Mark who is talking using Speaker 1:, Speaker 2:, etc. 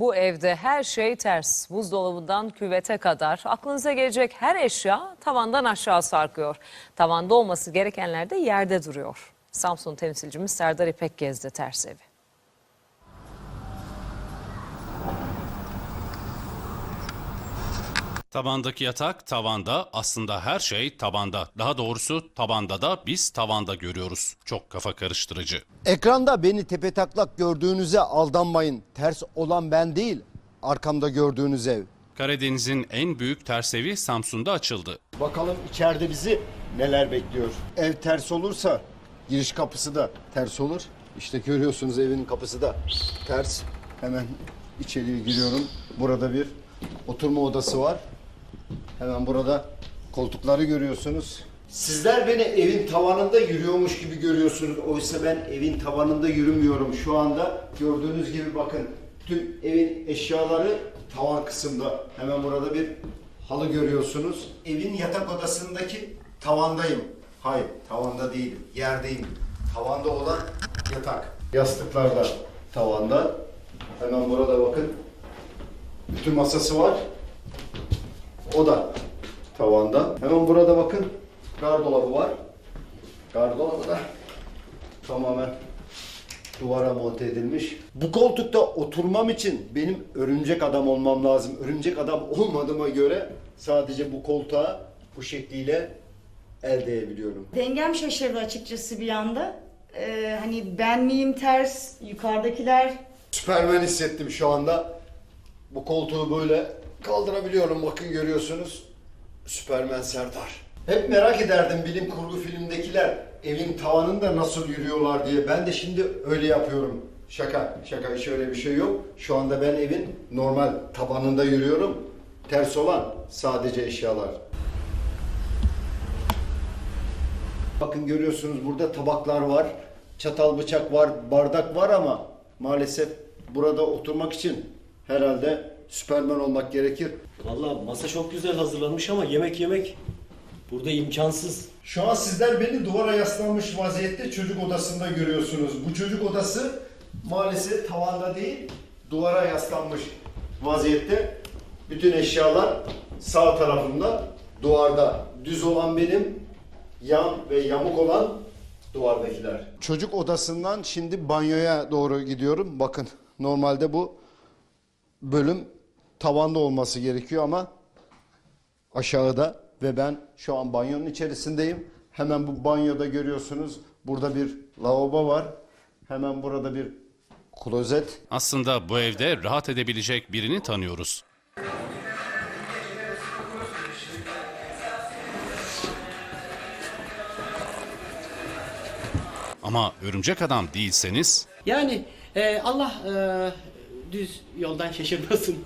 Speaker 1: Bu evde her şey ters. Buzdolabından küvete kadar aklınıza gelecek her eşya tavandan aşağı sarkıyor. Tavanda olması gerekenler de yerde duruyor. Samsun temsilcimiz Serdar İpek gezdi ters evi.
Speaker 2: Tabandaki yatak tavanda, aslında her şey tabanda. Daha doğrusu tabanda da biz tavanda görüyoruz. Çok kafa karıştırıcı.
Speaker 3: Ekranda beni tepetaklak gördüğünüze aldanmayın. Ters olan ben değil, arkamda gördüğünüz ev.
Speaker 2: Karadeniz'in en büyük tersevi Samsun'da açıldı.
Speaker 3: Bakalım içeride bizi neler bekliyor. Ev ters olursa giriş kapısı da ters olur. İşte görüyorsunuz evin kapısı da ters. Hemen içeriye giriyorum. Burada bir oturma odası var. Hemen burada koltukları görüyorsunuz. Sizler beni evin tavanında yürüyormuş gibi görüyorsunuz. Oysa ben evin tavanında yürümüyorum. Şu anda gördüğünüz gibi bakın tüm evin eşyaları tavan kısımda. Hemen burada bir halı görüyorsunuz. Evin yatak odasındaki tavandayım. Hayır, tavanda değilim. Yerdeyim. Tavanda olan yatak. Yastıklar da tavanda. Hemen burada bakın. Bütün masası var. O da tavanda. Hemen burada bakın gardolabı var. Gardolabı da tamamen duvara monte edilmiş. Bu koltukta oturmam için benim örümcek adam olmam lazım. Örümcek adam olmadığıma göre sadece bu koltuğa bu şekliyle el değebiliyorum.
Speaker 4: Dengem şaşırdı açıkçası bir anda. Ee, hani ben miyim ters, yukarıdakiler
Speaker 3: Süpermen hissettim şu anda. Bu koltuğu böyle kaldırabiliyorum. Bakın görüyorsunuz. Süpermen Serdar. Hep merak ederdim bilim kurgu filmdekiler evin tavanında nasıl yürüyorlar diye. Ben de şimdi öyle yapıyorum. Şaka, şaka hiç öyle bir şey yok. Şu anda ben evin normal tabanında yürüyorum. Ters olan sadece eşyalar. Bakın görüyorsunuz burada tabaklar var, çatal bıçak var, bardak var ama maalesef burada oturmak için herhalde Süperman olmak gerekir.
Speaker 5: Valla masa çok güzel hazırlanmış ama yemek yemek burada imkansız.
Speaker 3: Şu an sizler beni duvara yaslanmış vaziyette çocuk odasında görüyorsunuz. Bu çocuk odası maalesef tavanda değil, duvara yaslanmış vaziyette. Bütün eşyalar sağ tarafımda, duvarda. Düz olan benim, yan ve yamuk olan duvardakiler. Çocuk odasından şimdi banyoya doğru gidiyorum. Bakın normalde bu bölüm tavanda olması gerekiyor ama aşağıda ve ben şu an banyonun içerisindeyim. Hemen bu banyoda görüyorsunuz burada bir lavabo var. Hemen burada bir klozet.
Speaker 2: Aslında bu evde rahat edebilecek birini tanıyoruz. Ama örümcek adam değilseniz
Speaker 6: Yani e, Allah e, düz yoldan şaşırmasın.